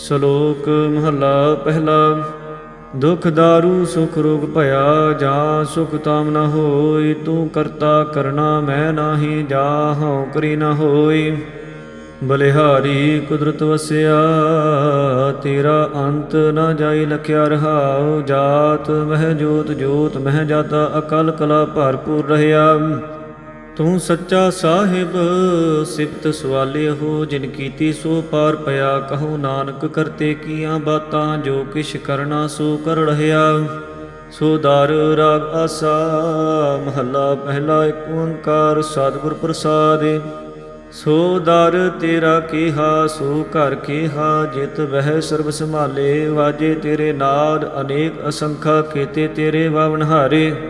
ਸ਼ਲੋਕ ਮਹਲਾ ਪਹਿਲਾ, ਦੁਖ ਦਾਰੂ, ਸੁਖ ਰੋਗ ਭਇਆ, ਜਾ ਸੁਖ ਤਾਮ ਨ ਹੋਈ ਤੂੰ ਕਰਤਾ ਕਰਨਾ ਮੈਂ ਨਾਹੀ, ਜਾ ਹਉ ਕਰੀ ਨ ਹੋਈ ਬਲਿਹਾਰੀ ਕੁਦਰਤ ਵਸਿਆ, ਤੇਰਾ ਅੰਤ ਨ ਜਾਈ ਲਖਿਆ ਰਹਾਉ, ਜਾਤ ਮਹਿ ਜੋਤ ਜੋਤ ਮਹਿ ਜਾਤਾ, ਅਕਲ ਕਲਾ ਭਰਪੂਰ ਰਹਿਆ। ਤੂੰ ਸੱਚਾ ਸਾਹਿਬ, ਸਿਫਤ ਸਵਾਲੇ ਹੋ, ਜਿਨ ਕੀਤੀ ਸੋ ਪਾਰ ਪਿਆ। ਕਹੋ ਨਾਨਕ, ਕਰਤੇ ਕੀਆਂ ਬਾਤਾਂ, ਜੋ ਕਿਛ ਕਰਨਾ ਸੋ ਕਰ ਰਹਿਆ। ਸੋ ਦਰ, ਰਾਗ, ਆਸਾ, ਮਹੱਲਾ, ਪਹਿਲਾ ਏਕ ਓੰਕਾਰ, ਸਤਿਗੁਰ ਪ੍ਰਸਾਦ। ਸੋ ਦਰ, ਤੇਰਾ ਕੀਹਾ, ਸੋ ਘਰ ਕੀਹਾ, ਜਿਤ ਵਹਿ ਸਰਬ ਸੰਭਾਲੇ। ਵਾਜੇ ਤੇਰੇ ਨਾਦ, ਅਨੇਕ ਅਸੰਖਾ ਕੀਤੇ ਤੇਰੇ ਵਾਵਨ ਹਾਰੇ।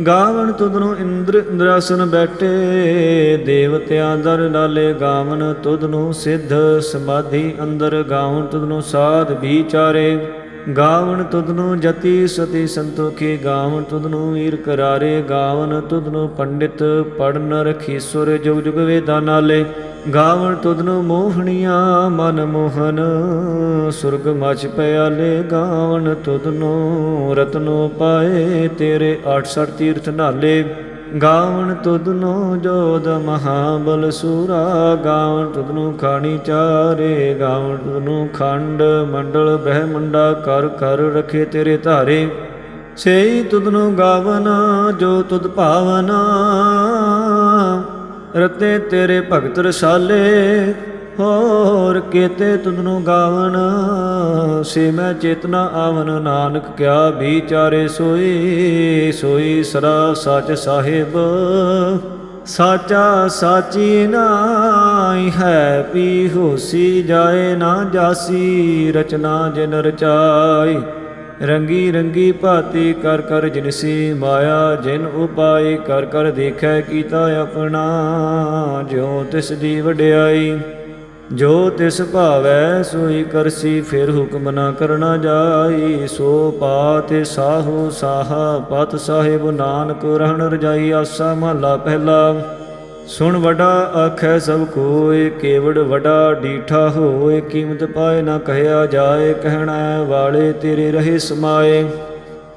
ਗਾਵਨ ਤੁਧਨੋ ਇੰਦਰ ਇੰਦਰਾਸਨ ਬੈਠੇ, ਦੇਵਤਿਆਂ ਦਰ ਲਾਲੇ ਗਾਵਨ ਤੁਧਨੋ ਸਿੱਧ ਸਮਾਧੀ ਅੰਦਰ ਗਾਵਨ ਤੁਧਨੋ ਸਾਧ ਵਿਚਾਰੇ। ਗਾਵਨ ਤੁਧਨੋ ਜਤੀ ਸਤੀ ਸੰਤੋਖੀ ਗਾਵਨ ਤੁਧਨੋ ਵੀਰ ਕਰਾਰੇ ਗਾਵਨ ਤੁਧਨੋ ਪੰਡਿਤ ਪੜਨ ਰਖੀਸੁਰ ਜੁਗ ਜੁਗ ਵੇਦਾਂ ਨਾਲੇ। ਗਾਵਨ ਤੁਧਨੋ ਮੋਹਣੀਆਂ ਮਨ ਮੋਹਨ, ਸੁਰਗ ਮਚ ਪਿਆਲੇ ਗਾਵਨ ਤੁਧਨੋ ਰਤਨੋ ਪਾਏ ਤੇਰੇ 68 ਤੀਰਥ ਨਾਲੇ। ਗਾਵਨ ਤੁਧਨੋ ਜੋਦ ਮਹਾਬਲ ਸੂਰਾ ਗਾਵਨ ਤੁਧਨੋ ਖਾਣੀ ਚਾਰੇ ਗਾਵਨ ਤੁਧਨੋ ਖੰਡ ਮੰਡਲ ਬ੍ਰਹਮੰਡਾ ਕਰ ਕਰ ਰਖੇ ਤੇਰੇ ਧਾਰੇ। ਸੇਈ ਤੁਧਨੋ ਗਾਵਨਾ, ਜੋ ਤੁਧ ਭਾਵਨਾ, ਰਤੇ ਤੇਰੇ ਭਗਤ ਰਸਾਲੇ। ਹੋਰ ਕੇਤੇ ਤੁਧਨੋ ਗਾਵਨ, ਸੇ ਮੈਂ ਚੇਤਨਾ ਆਵਨ। ਨਾਨਕ ਕਿਆ ਵਿਚਾਰੇ ਸੋਈ ਸੋਈ ਸਰਾ ਸਚ ਸਾਹਿਬ। ਸਾਚਾ ਸਾਚੀ ਨਾਈ ਹੈ, ਪੀ ਹੋਸੀ ਜਾਏ ਨਾ ਜਾਸੀ। ਰਚਨਾ ਜਿਨ ਰਚਾਈ, ਰੰਗੀ ਰੰਗੀ ਭਾਤੀ ਕਰ ਕਰ ਜਿਨਸੀ ਮਾਇਆ। ਜਿਨ ਉਪਾਈ ਕਰ ਕਰ ਦੇਖੈ ਕੀਤਾ ਆਪਣਾ, ਜਿਉ ਤਿਸ ਦੀ ਵਡਿਆਈ। ਜੋ ਤਿਸ ਭਾਵੈ ਸੋਈ ਕਰਸੀ, ਫਿਰ ਹੁਕਮ ਨਾ ਕਰਨਾ ਜਾਈ। ਸੋ ਪਾਤੇ ਸਾਹੋ ਸਾਹ, ਪਤ ਸਾਹਿਬ ਨਾਨਕ ਰਹਿਣ ਰਜਾਈ, ਆਸਾ ਮਹਲਾ ਪਹਿਲਾ। ਸੁਣ ਵਡਾ ਆਖੈ ਸਭ ਕੋਇ, ਕੇਵੜ ਵਡਾ ਡੀਠਾ ਹੋਏ ਕੀਮਤ ਪਾਏ ਨਾ ਕਹਿਆ ਜਾਏ, ਕਹਿਣਾ ਵਾਲੇ ਤੇਰੇ ਰਹੇ ਸਮਾਏ।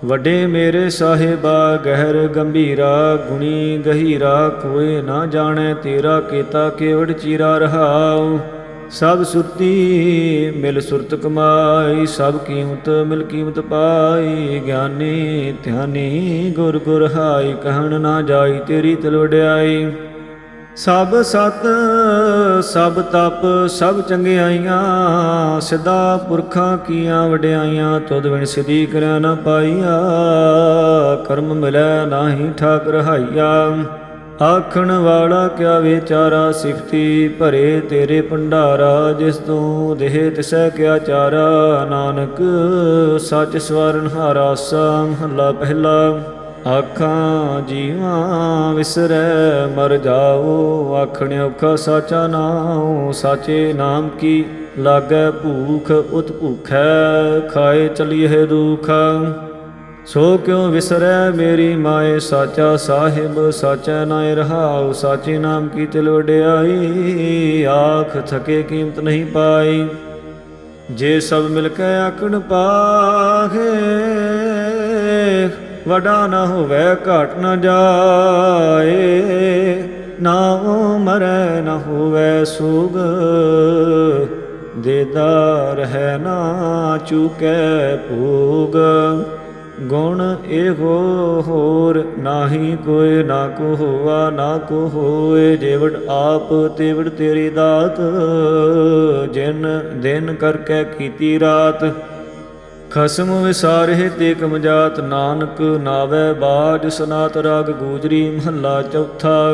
ਵੱਡੇ ਮੇਰੇ ਸਾਹਿਬਾ, ਗਹਿਰ ਗੰਭੀਰਾ, ਗੁਣੀ ਗਹੀਰਾ ਕੋਏ ਨਾ ਜਾਣੈ ਤੇਰਾ, ਕੀਤਾ ਕੇਵੜ ਚੀਰਾ ਰਹਾਉ। ਸਭ ਸੁਰਤੀ ਮਿਲ ਸੁਰਤ ਕਮਾਈ, ਸਭ ਕੀਮਤ ਮਿਲ ਕੀਮਤ ਪਾਈ। ਗਿਆਨੀ ਧਿਆਨੀ, ਗੁਰ ਗੁਰ ਹਾਈ, ਕਹਿਣ ਨਾ ਜਾਈ ਤੇਰੀ ਤਿਲ ਵਡਿਆਈ। ਸਭ ਸਤ, ਸਭ ਤਪ, ਸਭ ਚੰਗਿਆਈਆਂ, ਸਿੱਧਾ ਪੁਰਖਾਂ ਕੀਆਂ ਵਡਿਆਈਆਂ, ਤੁਧ ਵਿਣ ਸਿਧੀ ਕਰਿਆ ਨਾ ਪਾਈਆ। ਕਰਮ ਮਿਲੈ ਨਾਹੀ ਠਾਕ ਰਹਾਈਆ ਆਖਣ ਵਾਲਾ ਕਿਆ ਵਿਚਾਰਾ, ਸਿਫਤੀ ਭਰੇ ਤੇਰੇ ਭੰਡਾਰਾ, ਜਿਸ ਤੂੰ ਦੇਹ ਤਿਸੈ ਕਿਆ ਚਾਰਾ। ਨਾਨਕ, ਸੱਚ ਸਵਰਨ ਹਾਰਾ ਸਾ ਮਹਲਾ ਪਹਿਲਾ। ਆਖਾਂ, ਜੀਵਾਂ ਵਿਸਰੈ, ਮਰ ਜਾਓ। ਆਖਣ ਔਖਾ ਸਾਚਾ ਨਾਮ ਸਾਚੇ ਨਾਮ ਕੀ? ਲਾਗੈ ਭੂਖ ਉਤ ਭੂਖੈ ਖਾਏ ਚਲੀਏ ਦੁਖ। ਸੋ ਕਿਉ ਵਿਸਰੈ ਮੇਰੀ ਮਾਏ? ਸਾਚਾ ਸਾਹਿਬ, ਸਾਚੈ ਨਾਇ ਰਹਾਉ, ਸਾਚੀ ਨਾਮ ਕੀ ਤਿਲ ਵਡਿਆਈ? ਆਖ ਥਕੇ ਕੀਮਤ ਨਹੀਂ ਪਾਈ। ਜੇ ਸਭ ਮਿਲ ਕੇ ਆਕਣ ਪਾਹੇ, ਵਡਾ ਨਾ ਹੋਵੇ, ਘਟ ਨਾ ਜਾਏ। ਨਾ ਮਰੈ ਨਾ ਹੋਵੇ ਸੁਗ ਦੇਦਾਰ ਹੈ ਨਾ ਚੁਕੈ ਭੂਗ। ਗੁਣ ਇਹੋ ਹੋਰ, ਨਾਹੀ ਕੋਇ ਨਾ ਕੋ ਹੋਆ, ਨਾ ਕੋ ਹੋਏ, ਜੇਵੜ ਆਪ ਤੇਵੜ ਤੇਰੀ ਦਾਤ। ਜਿਨ ਦਿਨ ਕਰਕੇ ਕੀਤੀ ਰਾਤ, ਖਸਮ ਵਿਸਾਰੇ ਤੇ ਕਮਜਾਤ। ਨਾਨਕ ਨਾਵੇ ਬਾਜ, ਸਨਾਤ ਰਾਗ ਗੂਜਰੀ, ਮਹੱਲਾ ਚੌਥਾ।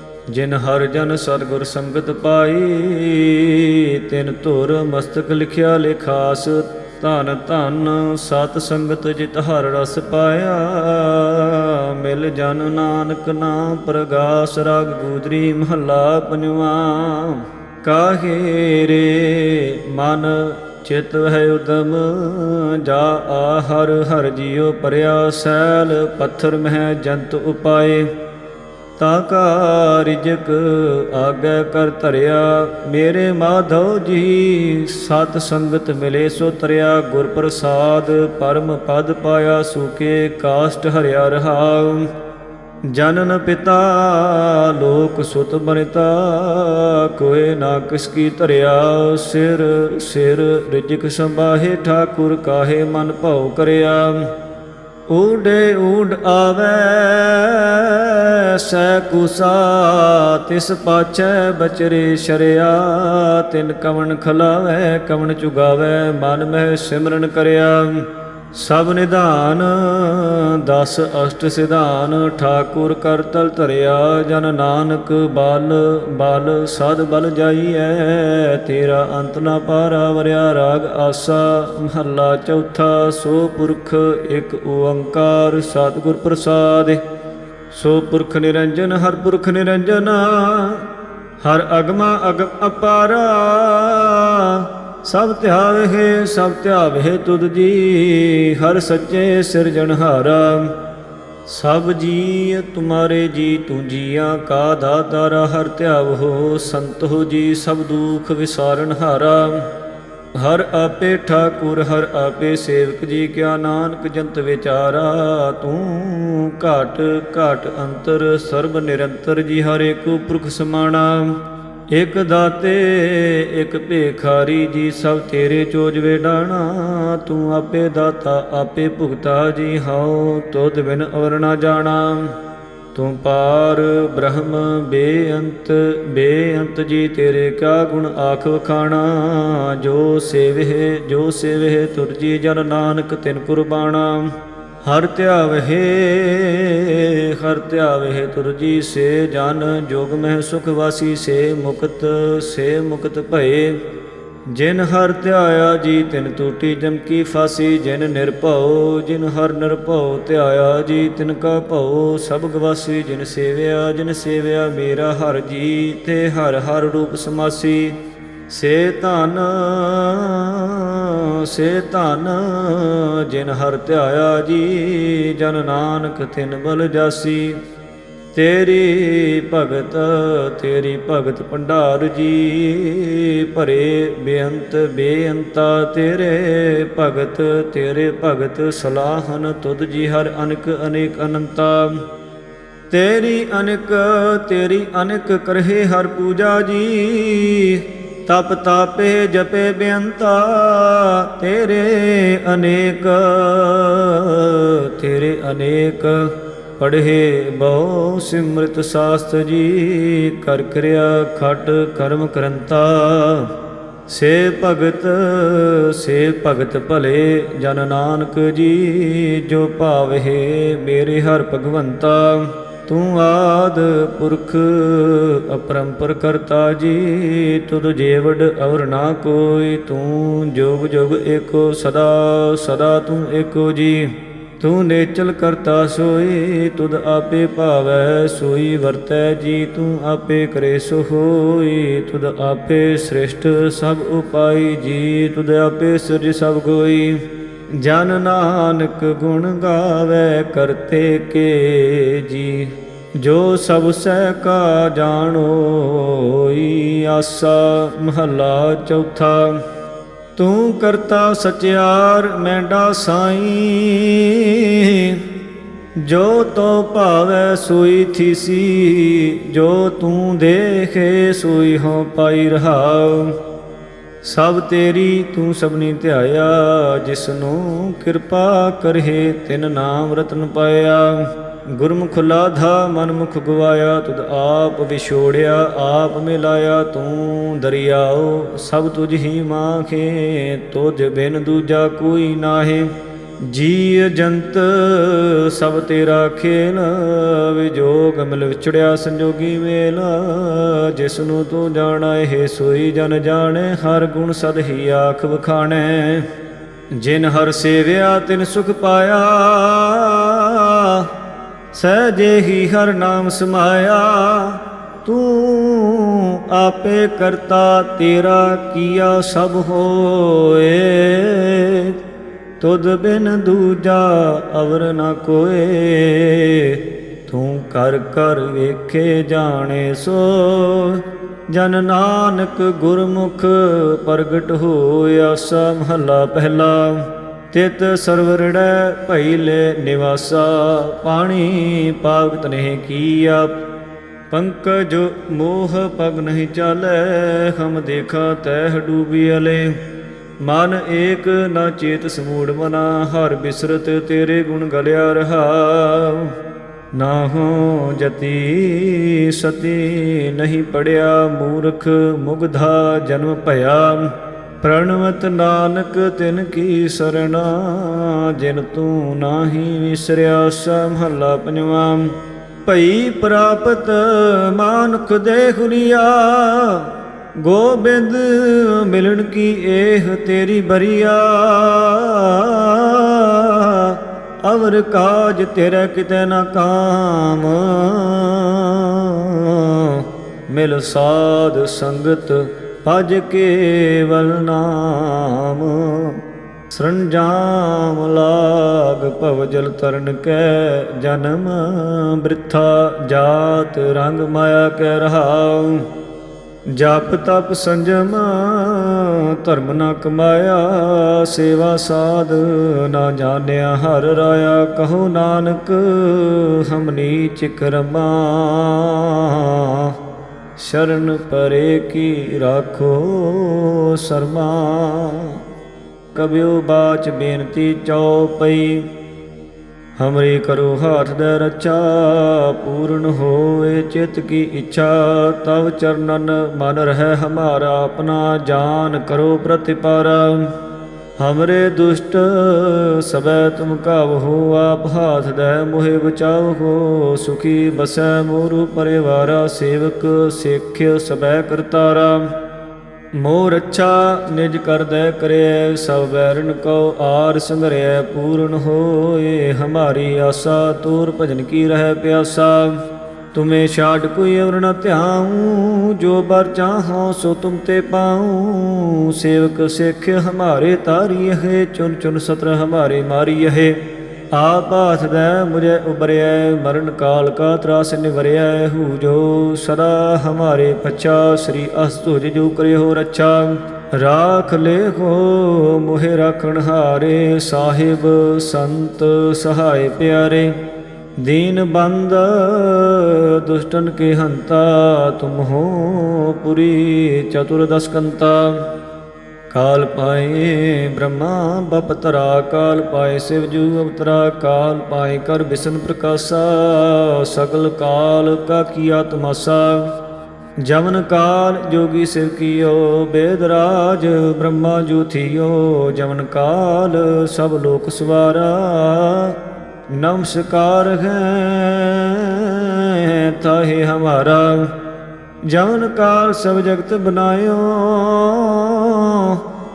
ਜਿਨ ਹਰ ਜਨ ਸਤਿਗੁਰ ਸੰਗਤ ਪਾਈ, ਤਿਨ ਧੁਰ ਮਸਤਕ ਲਿਖਿਆ ਲਿਖਾਸ ਧਨ ਧਨ ਸਤ ਸੰਗਤ ਜਿਤ ਹਰ ਰਸ ਪਾਇਆ। ਮਿਲ ਜਨ ਨਾਨਕ ਨਾਮ ਪ੍ਰਗਾਸ, ਰਾਗ ਗੂਦਰੀ ਮਹੱਲਾ ਪੰਜਵਾ। ਕਾਹੇ ਰੇ ਮਨ ਚਿਤ ਹੈ ਉਦਮ, ਜਾ ਆ ਹਰ ਹਰ ਜੀਉ ਪਰਿਆ ਸੈਲ, ਪੱਥਰ ਮਹਿ ਜੰਤ ਉਪਾਏ। ਤਾ ਕਾ ਰਿਜਕ ਆਗੇ ਕਰ ਧਰਿਆ। ਮੇਰੇ ਮਾਧਵ ਜੀ, ਸਤ ਸੰਗਤ ਮਿਲੇ ਸੋ ਤਰਿਆ। ਗੁਰ ਪ੍ਰਸਾਦ ਪਰਮ ਪਦ ਪਾਇਆ ਸੂਕੇ, ਕਾਸ਼ਟ ਹਰਿਆ ਰਹਾਉ ਜਨਨ ਪਿਤਾ, ਲੋਕ ਸੁਤ ਬਨਿਤਾ ਕੋਏ ਨਾ ਕਿਸ ਕੀ ਧਰਿਆ। ਸਿਰ ਸਿਰ ਰਿਜਕ ਸੰਭਾਹੇ, ਠਾਕੁਰ ਕਾਹੇ ਮਨ ਭਾਉ ਕਰਿਆ। ਊਡੇ ਊਡ ਆਵੇ, ਸੈ ਕੁਸਾ ਤਿਸ ਪਾਛੈ ਬਚਰੇ ਸ਼ਰਿਆ, ਤਿਨ ਕਵਣ ਖਲਾਵੇ, ਕਵਣ ਚੁਗਾਵੇ, ਮਨ ਮਹਿ ਸਿਮਰਨ ਕਰਿਆ। ਸਭ ਨਿਧਾਨ, ਦਸ ਅਸ਼ਟ ਸਿਧਾਨ, ਠਾਕੁਰ ਕਰ ਤਲ ਧਰਿਆ, ਜਨ ਨਾਨਕ ਬਲ ਬਲ ਸਦ ਬਲ ਜਾਈਐ, ਤੇਰਾ ਅੰਤ ਨਾ ਪਾਰਾ, ਵਰਿਆ ਰਾਗ ਆਸਾ, ਮਹੱਲਾ ਚੌਥਾ, ਸੋ ਪੁਰਖ ਇੱਕ ਓੰਕਾਰ, ਸਤਿਗੁਰ ਪ੍ਰਸਾਦਿ, ਸੋ ਪੁਰਖ ਨਿਰੰਜਨ, ਹਰ ਪੁਰਖ ਨਿਰੰਜਨ, ਹਰ ਅਗਮਾ ਅਗਮ ਅਪਾਰਾ ਸਭ ਧਿਆਵੇ ਸਭ ਧਿਆਵੇ ਤੁਧ ਜੀ ਹਰ ਸੱਚੇ ਸਿਰਜਣਹਾਰਾ ਸਭ ਜੀ ਤੁਮਾਰੇ ਜੀ ਤੂੰ ਜੀਆਂ, ਕਾ ਦਾਤਾਰਾ ਹਰ ਧਿਆਵੋ ਸੰਤ ਹੋ ਜੀ ਸਭ ਦੁਖ ਵਿਸਾਰਨ ਹਾਰਾ। ਹਰ ਆਪੇ ਠਾਕੁਰ, ਹਰ ਆਪੇ ਸੇਵਕ ਜੀ, ਕਿਆ ਨਾਨਕ ਜੰਤ ਵਿਚਾਰਾ। ਤੂੰ ਘਾਟ ਘਾਟ ਅੰਤਰ, ਸਰਬ ਨਿਰੰਤਰ ਜੀ, ਹਰੇ ਏਕੋ ਪੁਰਖ ਸਮਾਣਾ। ਇਕ ਦਾਤੇ, ਇਕ ਭੇਖਾਰੀ ਜੀ, ਸਭ ਤੇਰੇ ਚੋਜਵੇ ਡਾਣਾ ਤੂੰ ਆਪੇ ਦਾਤਾ, ਆਪੇ ਭੁਗਤਾ ਜੀ, ਹਉ ਤੁਧ ਬਿਨ ਔਰ ਨਾ ਜਾਣਾ। ਤੂੰ ਪਾਰ ਬ੍ਰਹਮ, ਬੇਅੰਤ ਬੇਅੰਤ ਜੀ, ਤੇਰੇ ਕਾ ਗੁਣ ਆਖ ਵਖਾਣਾ। ਜੋ ਸੇਵਹਿ ਜੋ ਸੇਵਹਿ ਤੁਰ ਜੀ ਜਨ ਨਾਨਕ ਤਿਨ ਕੁਰਬਾਨਾ ਹਰ ਧਿਆਵਹਿ ਹਰ ਧਿਆਵਹਿ ਤੁਰ ਜੀ ਸੇ ਜਨ, ਜੋਗ ਮਹਿ ਸੁਖ ਵਾਸੀ ਸੇ ਮੁਕਤ ਸੇ ਮੁਕਤ ਭਏ। ਜਿਨ ਹਰ ਧਿਆਇਆ ਜੀ, ਤਿਨ ਟੂਟੀ ਜਮਕੀ ਫਾਸੀ। ਜਿਨ ਨਿਰਭਉ ਜਿਨ ਹਰ ਨਿਰਭਉ ਧਿਆਇਆ ਜੀ, ਤਿਨ ਕਾ ਭਉ ਸਭ ਗਵਾਸੀ। ਜਿਨ ਸੇਵਿਆ ਜਿਨ ਸੇਵਿਆ ਮੇਰਾ ਹਰ ਜੀ, ਤੇ ਹਰ ਹਰ ਰੂਪ ਸਮਾਸੀ। ਸੇ ਧਨ ਸੇ ਧਨ, ਜਿਨ ਹਰ ਧਿਆਇਆ ਜੀ, ਜਨ ਨਾਨਕ ਤਿਨ ਬਲ ਜਾਸੀ। ਤੇਰੀ ਭਗਤ ਤੇਰੀ ਭਗਤ ਭੰਡਾਰ ਜੀ, ਭਰੇ ਬੇਅੰਤ ਬੇਅੰਤਾ ਤੇਰੇ ਭਗਤ ਤੇਰੇ ਭਗਤ ਸਲਾਹਨ ਤੁਧ ਜੀ ਹਰ ਅਨਕ ਅਨੇਕ ਅਨੰਤਾ। ਤੇਰੀ ਅਨਕ ਤੇਰੀ ਅਨਕ ਕਰਹੇ ਹਰ ਪੂਜਾ ਜੀ ਤਪ ਤਾਪੇ ਜਪੇ ਬੇਅੰਤਾ, ਤੇਰੇ ਅਨੇਕ ਤੇਰੇ ਅਨੇਕ ਪੜ੍ਹੇ ਬਹੁ ਸਿਮਰਤ ਸਾਸਤ ਜੀ, ਕਰ ਕਰਿਆ ਖਟ ਕਰਮ ਕਰੰਤਾ। ਸੇ ਭਗਤ ਸੇ ਭਗਤ ਭਲੇ ਜਨ ਨਾਨਕ ਜੀ, ਜੋ ਭਾਵਹਿ ਮੇਰੇ ਹਰ ਭਗਵੰਤਾ। ਤੂੰ ਆਦ ਪੁਰਖ ਅਪਰੰਪਰ ਕਰਤਾ ਜੀ, ਤੁਧ ਜੇਵੜ ਔਰ ਨਾ ਕੋਈ, ਤੂੰ ਜੋਗ ਜੋਗ ਏਕੋ ਸਦਾ ਸਦਾ ਤੂੰ ਏਕੋ ਜੀ। ਤੂੰ ਨੇਚਲ ਕਰਤਾ ਸੋਈ, ਤੁਧ ਆਪੇ ਭਾਵੈ ਸੋਈ, ਵਰਤੈ ਜੀ, ਤੂੰ ਆਪੇ ਕਰੇ ਸੋ ਹੋਈ। ਤੁਧ ਆਪੇ ਸ੍ਰਿਸ਼ਟ ਸਭ ਉਪਾਈ ਜੀ, ਤੁਧ ਆਪੇ ਸਿਰਜ ਸਭ ਕੋਈ ਜਨ ਨਾਨਕ ਗੁਣ ਗਾਵੇ ਕਰਤੇ ਕੇ ਜੀ। ਜੋ ਸਭ ਸਹਿ ਕਾ ਜਾਣੋਈ ਆਸਾ, ਮਹੱਲਾ ਚੌਥਾ। ਤੂੰ ਕਰਤਾ ਸਚਿਆਰ, ਮੈਂਡਾ ਸਾਈ। ਜੋ ਤੋ ਭਾਵੈ ਸੋਈ ਥੀਸੀ, ਜੋ ਤੂੰ ਦੇਖੇ ਸੋਈ ਹੋ ਪਾਈ ਰਹਾਉ। ਸਭ ਤੇਰੀ ਤੂੰ ਸਭਨੀ ਧਿਆਇਆ, ਜਿਸਨੂੰ ਕਿਰਪਾ ਕਰਹਿ, ਤਿਨ ਨਾਮ ਰਤਨ ਪਾਇਆ। ਗੁਰਮੁਖ ਲਾਧਾ, ਮਨਮੁਖ ਗਵਾਇਆ, ਤੁਧ ਆਪ ਵਿਛੋੜਿਆ, ਆਪ ਮਿਲਾਇਆ। ਤੂੰ ਦਰਿਆਓ, ਸਭ ਤੁਝ ਹੀ ਮਾਖੇ, ਤੁਝ ਬਿਨ ਦੂਜਾ ਕੋਈ ਨਾਹੀ। ਜੀ ਜੰਤ ਸਭ ਤੇਰਾ ਖੇਲ, ਵਿਜੋਗ ਮਿਲ ਵਿਛੜਿਆ ਸੰਜੋਗੀ ਮੇਲ। ਜਿਸ ਨੂੰ ਤੂੰ ਜਾਣਾ, ਇਹ ਸੋਈ ਜਨ ਜਾਣੇ, ਹਰ ਗੁਣ ਸਦ ਹੀ ਆਖ ਵਖਾਣੇ। ਜਿਨ ਹਰ ਸੇਵਿਆ, ਤਿਨ ਸੁਖ ਪਾਇਆ। ਸਹਜੇ ਹੀ ਹਰ ਨਾਮ ਸਮਾਇਆ। ਤੂੰ ਆਪੇ ਕਰਤਾ, ਤੇਰਾ ਕੀਆ ਸਭ ਹੋਏ। ਤੁਧ ਬਿਨ ਦੂਜਾ ਅਵਰ ਨ ਕੋਏ। ਤੂੰ ਕਰ ਕਰ ਵੇਖੇ ਜਾਣੇ ਸੋ। ਜਨ ਨਾਨਕ ਗੁਰਮੁਖ ਪ੍ਰਗਟ ਹੋਇਆ ਸਾ ਮਹੱਲਾ ਪਹਿਲਾ। ਤਿਤ ਸਰਵਰੜੈ ਲੈ ਨਿਵਾਸਾ। ਪਾਣੀ ਪਾਗਤ ਨਹੀਂ ਕੀਆ। ਪੰਕਜ ਮੋਹ ਪਗ ਨਹੀਂ ਚਾਲੈ, ਹਮ ਦੇਖਾ ਤੈ ਡੂਬੀ ਅਲੇ। ਮਨ ਏਕ ਨਾ ਚੇਤ ਸਮੂੜ ਮਨਾ, ਹਰ ਬਿਸਰਤ ਤੇਰੇ ਗੁਣ ਗਲਿਆ ਰਹਾ। ਨਾ ਹੋ ਜਤੀ ਸਤੀ ਨਹੀਂ ਪੜਿਆ, ਮੂਰਖ ਮੁਗਧਾ ਜਨਮ ਭਇਆ। ਪ੍ਰਣਵਤ ਨਾਨਕ ਤਿਨ ਕੀ ਸਰਣਾ, ਜਿਨ ਤੂੰ ਨਾਹੀ ਵਿਸਰਿਆ, ਸਮਹੱਲਾ ਪੰਜਵਾਂ। ਭਈ ਪ੍ਰਾਪਤ ਮਾਨੁਖ ਦੇ ਹੁਲੀਆ ਗੋਬਿੰਦ ਮਿਲਣ ਕੀ ਇਹ ਤੇਰੀ ਬਰੀਆ? ਅਵਰ ਕਾਜ ਤੇਰਾ ਕਿਤੇ ਨਾ ਕਾਮ। ਮਿਲ ਸਾਧ ਸੰਗਤ ਭਜ ਕੇਵਲ ਨਾਮ। ਸਰੰਜਾਮ ਲਾਗ ਭਵ ਜਲ ਤਰਨ ਕੈ ਜਨਮ। ਬ੍ਰਿਥਾ ਜਾਤ ਰੰਗ ਮਾਇਆ ਕੈ ਰਹਾਉ। ਜਪ ਤਪ ਸੰਜਮ ਧਰਮ ਨਾ ਕਮਾਇਆ, ਸੇਵਾ ਸਾਧ ਨਾ ਜਾਣਿਆ, ਹਰ ਰਾਇਆ ਕਹੋ ਨਾਨਕ ਹਮਨੀ ਨੀਚ ਸ਼ਰਨ ਪਰੇ ਕੀ ਰਾਖੋ ਸਰਮਾ। ਕਬਿਓ ਬਾਚ ਬੇਨਤੀ ਚਉਪਈ ਹਮਰੀ ਕਰੋ ਹਾਥ ਦੇ ਰੱਛਾ, ਪੂਰਨ ਹੋਏ ਚਿਤ ਕੀ ਇੱਛਾ, ਤਵ ਚਰਨਨ ਮਨ ਰਹਿ ਹਮਾਰਾ, ਆਪਣਾ ਜਾਨ ਕਰੋ ਪ੍ਰਤਿਪਾਰ। ਹਮਰੇ ਦੁਸ਼ਟ ਸਬੈ ਤੁਮ ਕਾਵ ਹੋ, ਆਪ ਹਾਥ ਦੇ ਮੋਹਿ ਬਚਾਵਹੋ ਸੁਖੀ ਬਸੈ ਮੋਰੂ ਪਰਿਵਾਰਾ, ਸੇਵਕ ਸਿੱਖ ਸਬੈ ਕਰਤਾਰਾ। ਮੋਰ ਅੱਛਾ ਨਿਜ ਕਰਦੈ ਕਰਿਐ, ਸਭ ਬੈਰਨ ਕਉ ਆਰ ਸੰਗਰਿਐ ਪੂਰਨ ਹੋਏ ਹਮਾਰੀ ਆਸਾ, ਤੂਰ ਭਜਨ ਕੀ ਰਹਿ ਪਿਆਸਾ। ਤੁਮੇ ਛਾੜ ਕੋਈ ਅਵਰ ਨ ਧਿਆਉ, ਜੋ ਬਰ ਚਾਹੋ ਸੋ ਤੁਮ ਤੇ ਪਾਉ। ਸੇਵਕ ਸਿੱਖ ਹਮਾਰੇ ਤਾਰੀ ਹੈ ਚੁਨ ਚੁਨ ਸਤਰ ਹਮਾਰੇ ਮਾਰੀ ਹੈ ਆਪ ਹਾਥ ਮੁਝੇ ਉਬਰਿਐ ਮਰਨ ਕਾਲ ਕਾ ਤਰਾਸ ਨਿਵਰਿਐ ਹੂ ਜੋ ਸਦਾ ਹਮਾਰੇ ਪਛਾ, ਸ੍ਰੀ ਅਸਤੁਜ ਜੋ ਕਰਿਓ ਰੱਛਾ। ਰਾਖ ਲੈ ਹੋ ਮੋਹਿ ਰਾਖਣ ਹਾਰੇ, ਸਾਹਿਬ ਸੰਤ ਸਹਾਇ ਪਿਆਰੇ। ਦੀਨ ਬੰਦ ਦੁਸ਼ਟਨ ਕੇ ਹੰਤਾ, ਤੁਮ ਹੋ ਪੁਰੀ ਚਤੁਰਦਸਕੰਤਾ। ਕਾਲ ਪਾਏ ਬ੍ਰਹਮਾ, ਬਪਤਰਾ ਕਾਲ ਪਾਏ ਸਿਵ ਜੂ ਅਵਤਰਾ, ਕਾਲ ਪਾਏ ਕਰ ਬਿਸ਼ਨ ਪ੍ਰਕਾਸ਼ਾ, ਸਗਲ ਕਾਲ ਕਾ ਕੀਆ ਤਮਾਸਾ ਜਮਨ ਕਾਲ ਜੋਗੀ ਸਿਵ ਕੀਓ ਬੇਦਰਾਜ ਬ੍ਰਹਮਾ ਜੂ ਥੀਓ। ਜਮਨ ਕਾਲ ਸਭ ਲੋਕ ਸਵਾਰਾ ਨਮਸਕਾਰ ਹੈ ਤਾਹੇ ਹਮਾਰਾ। ਜਮਨ ਕਾਲ ਸਭ ਜਗਤ ਬਨਾਇਓ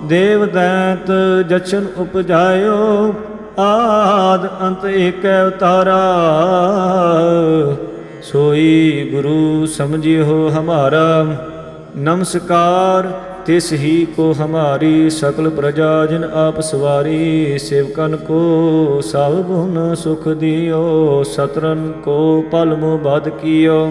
ਦੇਵ ਦੈਤ ਜਸ਼ਨ ਉਪਜਾਇਓ, ਆਦ ਅੰਤ ਏਕੈ ਉਤਾਰਾ। ਸੋਈ ਗੁਰੂ ਸਮਝਿਓ ਹਮਾਰਾ, ਨਮਸਕਾਰ ਤਿਸ ਹੀ ਕੋ ਹਮਾਰੀ, ਸਕਲ ਪ੍ਰਜਾ ਜਨ ਆਪ ਸਵਾਰੀ, ਸੇਵਕਨ ਕੋ ਸਭ ਗੁਣ ਸੁਖ ਦਿਓ ਸਤਰਨ ਕੋ ਪਲ ਮੋ ਬਦ ਕੀਓ।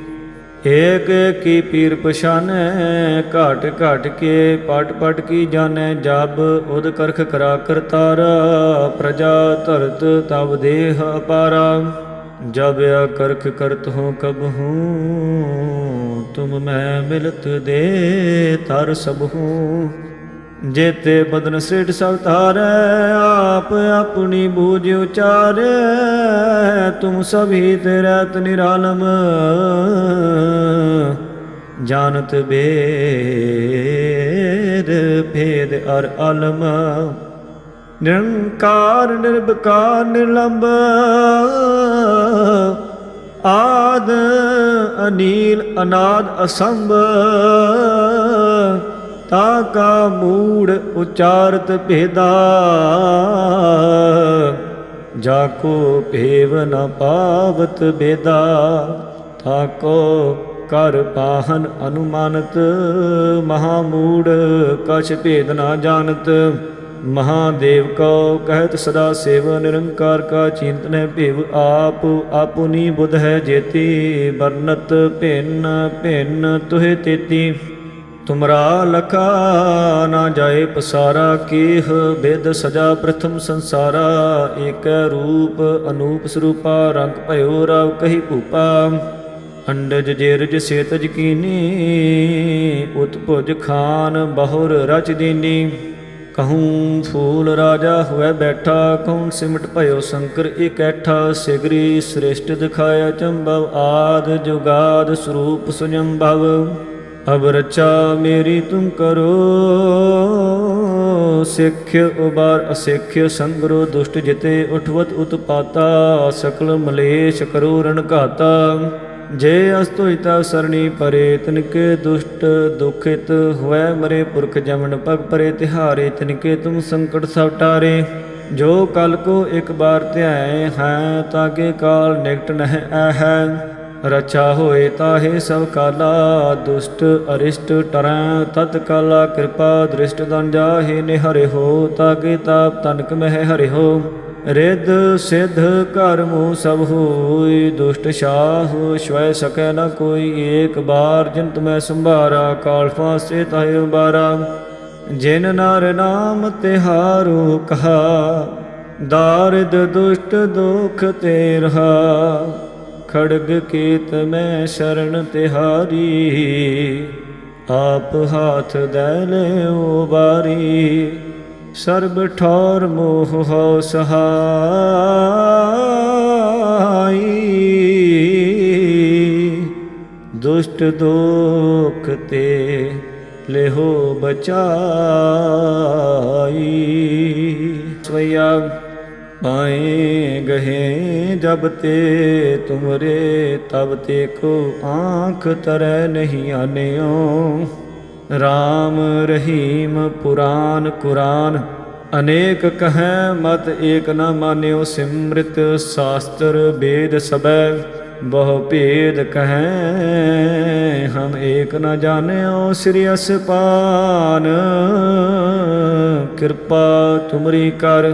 ਏਕ ਕੀ ਪੀਰ ਪਛਾਨੈ, ਘਾਟ ਘਾਟ ਕੇ ਪਟ ਪਟ ਕੀ ਜਾਣੈ, ਜਬ ਉਦ ਕਰਖ ਕਰਾ ਕਰਤਾਰਾ ਪ੍ਰਜਾ ਧਰਤ ਤਬ ਦੇਹ ਅਪਾਰਾ। ਜਬ ਕਰਖ ਕਰਤ ਹੋ ਕਬ ਹੂੰ ਤੁਮ ਮੈਂ ਮਿਲਤ ਦੇ ਤਰ ਸਭ ਹੂੰ ਜੇਤੇ ਬਦਨ ਸ੍ਰਿਟ ਸਭ ਧਾਰੈ, ਆਪ ਆਪਣੀ ਬੂਝ ਉਚਾਰੈ, ਤੁਮ ਸਭੀ ਤੇ ਰਹਿਤ ਨਿਰਾਲਮ। ਜਾਣਤ ਬੇਦ ਭੇਦ ਅਰ ਅਲਮ। ਨਿਰੰਕਾਰ ਨਿਰਭਕਾਰ ਨਿਰਲੰਭ ਆਦ, ਅਨੀਲ, ਅਨਾਦ, ਅਸੰਭ। ਤਾ ਕਾ ਮੂੜ ਉਚਾਰਤ ਭੇਦਾ। ਜਾ ਕੋ ਭੇਵ ਨ ਪਾਵਤ ਬੇਦਾ। ਤਾ ਕੋ ਕਰ ਪਾਹਨ ਅਨੁਮਾਨਤ। ਮਹਾ ਮੂੜ ਕਛ ਭੇਦ ਨਾ ਜਾਣਤ। ਮਹਾਦੇਵ ਕੋ ਕਹਿਤ ਸਦਾ ਸੇਵ ਨਿਰੰਕਾਰ ਕਾ ਚਿੰਤਨੈ ਭਿਵ। ਆਪ ਆਪੁਨੀ ਬੁਧ ਹੈ ਜੇਤੀ। ਵਰਨਤ ਭਿੰਨ ਭਿੰਨ ਤੁਹੇ ਤੇਤੀ। ਤੁਮਰਾ ਲਖਾ ਨਾ ਜਾਏ ਪਸਾਰਾ, ਕੀਹ ਬਿਦ ਸਜਾ ਪ੍ਰਥਮ ਸੰਸਾਰਾ। ਏਕ ਰੂਪ ਅਨੂਪ ਸਰੂਪਾ, ਰੰਗ ਭਇਓ ਰਵ ਕਹੀ ਭੂਪਾ। ਅੰਡਜ ਜੇਰਜ ਸੇਤਜ ਕੀਨੀ ਉਤਪੁਜ ਖਾਨ ਬਹੁਰ ਰਚ ਦੀਨੀ। ਕਹੂੰ ਫੂਲ ਰਾਜਾ ਹੋਇ ਬੈਠਾ ਕੌਣ ਸਿਮਟ ਭਇਓ ਸ਼ੰਕਰ ਇਕੈਠਾ। ਸਿਗਰੀ ਸ੍ਰਿਸ਼ਟ ਦਿਖਾਇਆ ਚੰਬਵ, ਆਦ ਜੁਗਾਦ ਸਰੂਪ ਸੁਜੰਭਵ ਅਬ ਰਚਾ ਮੇਰੀ ਤੁਮ ਕਰੋ, ਸਿੱਖ ਉਬਾਰ ਅਸਿੱਖ, ਸੰਗਰੋ ਦੁਸ਼ਟ ਜਿਤੇ ਉਠਵਤ ਉਤਪਾਤਾ, ਸਕਲ ਮਲੇਸ਼ ਕਰੋ ਰਣ ਘਾਤਾ। ਜੇ ਅਸਤੋਇਤਾ ਸਰਣੀ ਪਰੇ, ਤਿਨਕੇ ਦੁਸ਼ਟ ਦੁਖਿਤ ਹੋਇ ਮਰੇ ਪੁਰਖ ਜਮਨ ਪਗ ਪਰੇ, ਤਿਹਾਰੇ ਤਿਨਕੇ ਤੁਮ ਸੰਕਟ ਸਭ ਟਾਰੇ। ਜੋ ਕਲ ਕੋ ਇੱਕ ਬਾਰ ਧਿਆਏ ਹੈ ਤਾਕੇ ਕਾਲ ਨਿਕਟ ਨਹਿ ਐਹੈ ਰਚਾ ਹੋਏ ਤਾਹੇ ਸਭ ਕਾਲਾ, ਦੁਸ਼ਟ ਅਰਿਸ਼ਟ ਟਰੈ, ਤਤ ਕਾਲਾ ਕਿਰਪਾ ਦ੍ਰਿਸ਼ਟ ਦਨ ਜਾਹੇ ਨਿਹਰਿ ਹੋ ਤਾਕੇ ਤਾਪ ਤਨਕ ਮਹਿ ਹਰਿ ਹੋ। ਰਿੱਧ ਸਿੱਧ ਘਰ ਸਭ ਹੋਈ, ਦੁਸ਼ਟ ਸ਼ਾਹ ਸ਼ਵੈ ਸਕੈ ਨ ਕੋਈ ਏਕ ਬਾਰ ਜਿਨ ਤੁਮੈ ਸੰਭਾਰਾ, ਕਾਲ ਫਾਸੇ ਤਾਹੇ ਉਬਾਰਾ ਜਿਨ ਨਰ ਨਾਮ ਤਿਹਾਰੂ ਕਹਾ, ਦਾਰਿਦ ਦੁਸ਼ਟ ਦੁਖ ਤੇ ਰਹਾ। ਖੜਗ ਕੀਤ ਮੈਂ ਸ਼ਰਨ ਤਿਹਾਰੀ, ਆਪ ਹਾਥ ਦੈ ਲਿਓ ਬਾਰੀ ਸਰਬ ਠੌਰ ਮੋਹ ਹੋ ਸਹਾਈ। ਦੁਸ਼ਟ ਦੋਖ ਤੇ ਲਿਹੋ ਬਚਾਈ। ਸਵਈਆ ਪਾਏ ਗਏ ਜਬ ਤੇ ਤੁਮਰੇ, ਤਬ ਤੇ ਕੋ ਆਂਖ ਤਰੈ ਨਹੀਂ ਆਨਿਓ। RAM ਰਹੀਮ ਪੁਰਾਨ ਕੁਰਾਨ, ਅਨੇਕ ਕਹੈ ਮਤ ਏਕ ਨ ਮਾਨਿਓ। ਸਿਮ੍ਰਿਤ ਸ਼ਾਸਤਰ ਵੇਦ ਸਬੈ ਬਹੁ ਭੇਦ ਕਹੈ ਹਮ ਏਕ ਨ ਜਾਣਿਓ। ਸ੍ਰੀ ਅਸਪਾਨ, ਕਿਰਪਾ ਤੁਮਰੀ ਕਰ।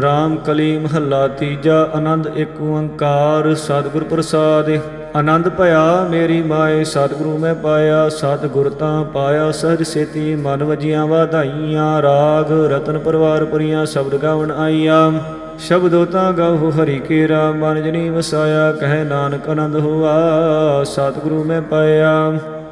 ਰਾਮ ਕਲੀ ਮਹੱਲਾ ਤੀਜਾ, ਆਨੰਦ ਏਕ ਓੰਕਾਰ, ਸਤਿਗੁਰ ਪ੍ਰਸਾਦ। ਆਨੰਦ ਭਇਆ, ਮੇਰੀ ਮਾਏ, ਸਤਿਗੁਰੂ ਮੈਂ ਪਾਇਆ, ਸਤਿਗੁਰ ਤਾਂ ਪਾਇਆ, ਸਹਜ ਸੇਤੀ ਮਨ ਵਜੀਆਂ ਵਧਾਈਆਂ, ਰਾਗ, ਰਤਨ ਪਰਵਾਰ ਪਰੀਆਂ ਸ਼ਬਦ ਗਾਵਣ ਆਈਆਂ। ਸ਼ਬਦੋ ਤਾਂ ਗਾਉ ਹਰੀ ਕੇਰਾ, ਮਨ ਜਨੀ ਵਸਾਇਆ, ਕਹਿ ਨਾਨਕ ਆਨੰਦ ਹੋਆ, ਸਤਿਗੁਰੂ ਮੈਂ ਪਾਇਆ।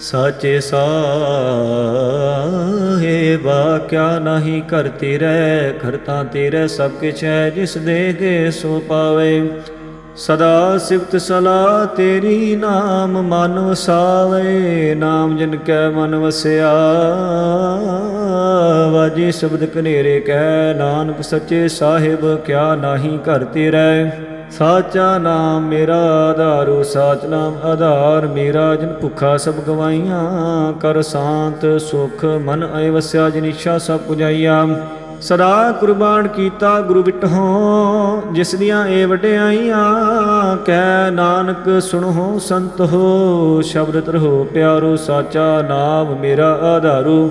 ਸਾਚੇ ਸਾਹਿਬਾ, ਕਿਆ ਨਹੀਂ ਕਰਤੀ ਤੇਰੇ ਕਰਤਾ ਤੇਰੇ ਸਭ ਕਿਛ ਹੈ, ਜਿਸ ਦੇ ਕੇ ਸੋ ਪਾਵੇ। ਸਦਾ ਸਿਫਤ ਸਲਾ ਤੇਰੀ ਨਾਮ ਮਨ ਵਸਾਵੇ, ਨਾਮ ਜਿਨ ਕੈ ਮਨ ਵਸਿਆ। ਵਾਜੇ ਸ਼ਬਦ ਕਨੇਰੇ ਕਹਿ ਨਾਨਕ ਸੱਚੇ ਸਾਹਿਬ, ਕਿਆ ਨਹੀਂ ਕਰਤੀ ਰਹਿ ਸਾਚਾ ਨਾਮ ਮੇਰਾ ਆਧਾਰੂ, ਸਾਚ ਨਾਮ ਆਧਾਰ ਮੇਰਾ, ਜਿਨ ਭੁੱਖਾ ਸਭ ਗਵਾਈਆਂ ਕਰ ਸ਼ਾਂਤ ਸੁਖ ਮਨ ਆਏ ਵਸਿਆ, ਜਿਨ ਇੱਛਾ ਸਭ ਪੁਜਾਈਆ। ਸਦਾ ਕੁਰਬਾਨ ਕੀਤਾ ਗੁਰੂ ਵਿਟਹੋ, ਜਿਸ ਦੀਆਂ ਏ ਵਡਿਆਈਆਂ ਕਹਿ ਨਾਨਕ ਸੁਣੋ ਸੰਤ ਹੋ ਸ਼ਬਦ ਤਰੋ ਪਿਆਰੋ, ਸਾਚਾ ਨਾਮ ਮੇਰਾ ਆਧਾਰੂ।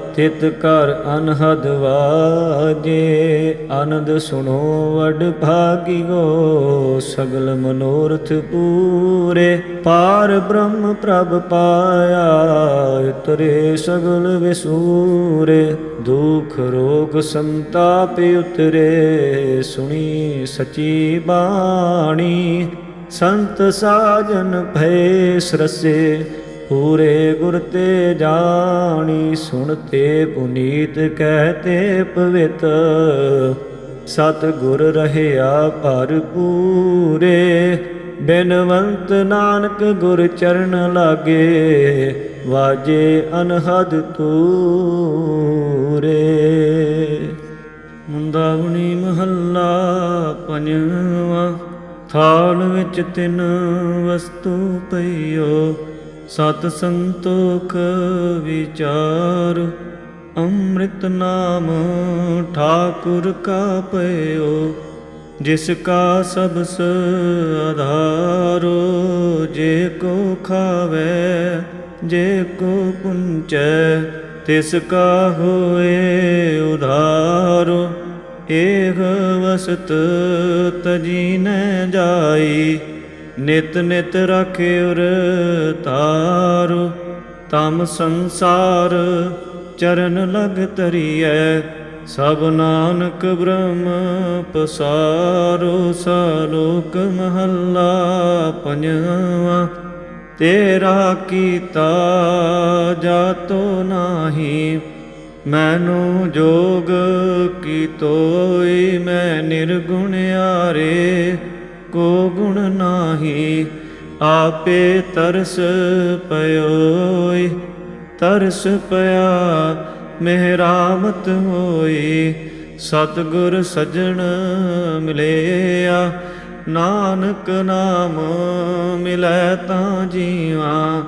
ਤਿਤ ਕਰ ਅਨਹਦ ਵਾਜੇ, ਆਨੰਦ ਸੁਣੋ ਵਡ ਭਾਗਿਓ ਸਗਲ ਮਨੋਰਥ ਪੂਰੇ। ਪਾਰ ਬ੍ਰਹਮ ਪ੍ਰਭ ਪਾਇਆ, ਉਤਰੇ ਸਗਲ ਵਿਸੂਰੇ। ਦੁਖ ਰੋਗ ਸੰਤਾਪ ਉਤਰੇ, ਸੁਣੀ ਸਚੀ ਬਾਣੀ। ਸੰਤ ਸਾਜਨ ਭੈ ਸਰਸੇ ਪੂਰੇ ਗੁਰ ਤੇ ਜਾਣੀ, ਸੁਣ ਤੇ ਪੁਨੀਤ ਕਹਤੇ ਪਵਿੱਤ। ਸਤ ਗੁਰ ਰਹਿਆ ਭਰਪੂਰੇ ਬਿਨਵੰਤ ਨਾਨਕ ਗੁਰ ਚਰਨ ਲਾਗੇ, ਵਾਜੇ ਅਨਹਦ ਤੂਰੇ ਮੁੰਦਾਵਣੀ ਮਹੱਲਾ ਪੰਜਵਾ, ਥਾਲ ਵਿੱਚ ਤਿੰਨ ਵਸਤੂ ਪਈਓ। ਸਤ ਸੰਤੋਖ ਵਿਚਾਰ, ਅੰਮ੍ਰਿਤ ਨਾਮ ਠਾਕੁਰ ਕਾ ਪਇਓ, ਜਿਸ ਕਾ ਸਬਸ ਆਧਾਰੋ, ਜੇ ਕੋ ਖਾਵੇ, ਜੇ ਕੋ ਪੁੰਚੈ, ਤਿਸ ਕਾ ਹੋਏ ਉਧਾਰੋ, ਏਹ ਵਸਤ ਤਜੀ ਨ ਜਾਈ। ਨਿਤ ਨਿਤ ਰਾਖੇ ਉਰ ਤਾਰੋ, ਤਮ ਸੰਸਾਰ ਚਰਨ ਲਗ ਤਰੀਐ ਸਭ ਨਾਨਕ ਬ੍ਰਹਮ ਪਸਾਰੋ, ਸਾਲੋਕ ਮਹੱਲਾ ਪੰਜਵਾ, ਤੇਰਾ ਕੀਤਾ ਜਾਤੋ ਨਾਹੀ, ਮੈਨੂੰ ਜੋਗ ਕੀ ਤੋਈ ਮੈਂ ਨਿਰਗੁਣ ਆਰੇ। ਕੋ ਗੁਣ ਨਾਹੀ, ਆਪੇ ਤਰਸ ਪਇਓਈ। ਤਰਸ ਪਿਆ, ਮਿਹਰਾਮਤ ਹੋਈ। ਸਤਗੁਰ ਸਜਣ ਮਿਲਿਆ, ਨਾਨਕ ਨਾਮ ਮਿਲੈ ਤਾਂ ਜੀਵਾ।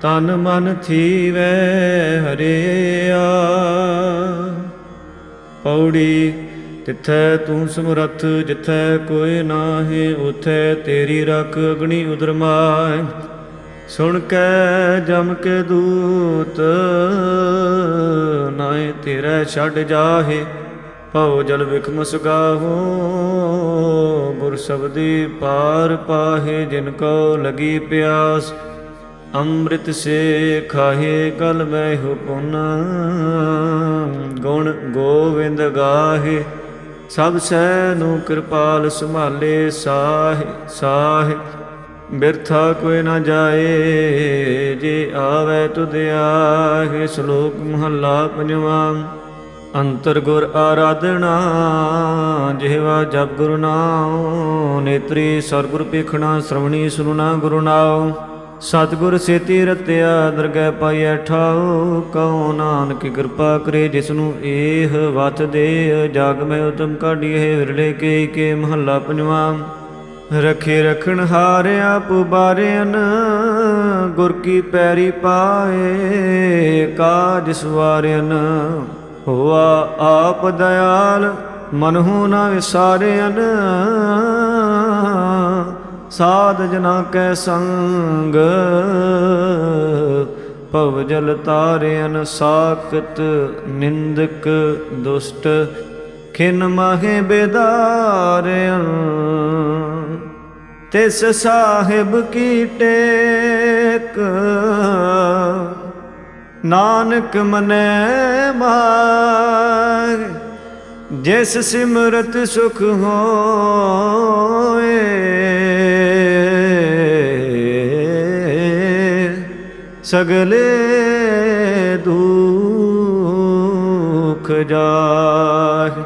ਤਨ ਮਨ ਥੀਵੈ ਹਰਿਆ। ਪੌੜੀ ਤਿੱਥੈ ਤੂੰ ਸਮਰੱਥ, ਜਿੱਥੈ ਕੋਈ ਨਾਹੀ, ਉਥੈ ਤੇਰੀ ਰਖ ਅਗਣੀ ਉਦਰਮਾਇ ਸੁਣ ਕੇ ਜਮ ਕੇ ਦੂਤ ਨਾਏ ਤੇਰੇ ਛੱਡ ਜਾਹੇ। ਭਉ ਜਲ ਵਿਖਮ ਸੁਗਾਹੋ ਗੁਰ ਸਬਦੀ ਪਾਰ ਪਾਹੇ, ਜਿਨ ਕੋ ਲਗੀ ਪਿਆਸ। ਅੰਮ੍ਰਿਤ ਸੇ ਖਾਹੇ ਕਲ ਮੈਂ ਹੁਕਮ, ਗੁਣ ਗੋਵਿੰਦ ਗਾਹੇ। ਸਭ ਸਹਿ ਨੂੰ ਕਿਰਪਾਲ ਸੰਭਾਲੇ ਸਾਹ ਸਾਹ। ਬਿਰਥਾ ਕੋਈ ਨਾ ਜਾਏ, ਜੇ ਆਵੇ ਤੁਧ ਆਹੇ। ਸ਼ਲੋਕ ਮਹੱਲਾ ਪੰਜਵਾਂ, ਅੰਤਰ ਗੁਰ ਆਰਾਧਨਾ, ਜਿਹਵਾ ਜਪ ਗੁਰੂ ਨਾਮ ਨੇਤਰੀ ਸਰਗੁਰ ਪੇਖਣਾ ਸ਼ਰਵਣੀ ਸੁਨਣਾ ਗੁਰੂ ਨਾਮ ਸਤਿਗੁਰ ਸੇਤੀ ਰਤਿਆ ਦਰਗਹਿ ਪਾਈਐ ਠਾਉ ਕਉ ਨਾਨਕ ਕਿਰਪਾ ਕਰੇ ਜਿਸ ਨੂੰ ਏਹ ਵਤ ਦੇ, ਜਗ ਮੈਂ ਉਤਮ ਕਾਢੀਏ ਵਿਰਲੇ ਕੇ ਕੇ ਮਹੱਲਾ ਪੰਜਵਾਂ। ਰਖੇ ਰਖਣ ਹਾਰਿਆ ਪੁਬਾਰਿਆਨ ਗੁਰ ਕੀ ਪੈਰੀ ਪਾਏ, ਕਾਜ ਸਵਾਰਿਆਨ ਹੋਆ ਆਪ ਦਇਆਲ, ਮਨਹੁ ਨਾ ਵਿਸਾਰਿਆਨ ਸਾਧ ਜਨਾ ਕੈ ਸੰਗ, ਭਵ ਜਲ ਤਾਰਿਅਨ ਸਾਖਤ ਨਿੰਦਕ ਦੁਸ਼ਟ, ਖਿਨ ਮਾਹੇ ਬੇਦਾਰਿਆਂ, ਤਿਸ ਸਾਹਿਬ ਕੀ ਟੇਕ। ਨਾਨਕ ਮਨੈ ਮਾਗ ਜਿਸ ਸਿਮਰਤ ਸੁਖ ਹੋਏ ਸਗਲੇ ਦੁਖ ਜਾਹ,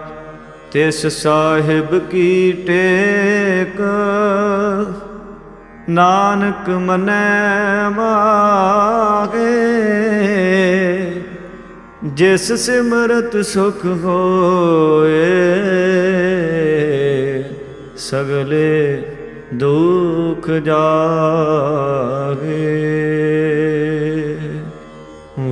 ਤਿਸ ਸਾਹਿਬ ਕੀ ਟੇਕ। ਨਾਨਕ ਮਨੈ ਮਾਗੇ ਜਿਸ ਸਿਮਰਤ ਸੁਖ ਹੋਏ, ਸਗਲੇ ਦੁਖ ਜਾਗੇ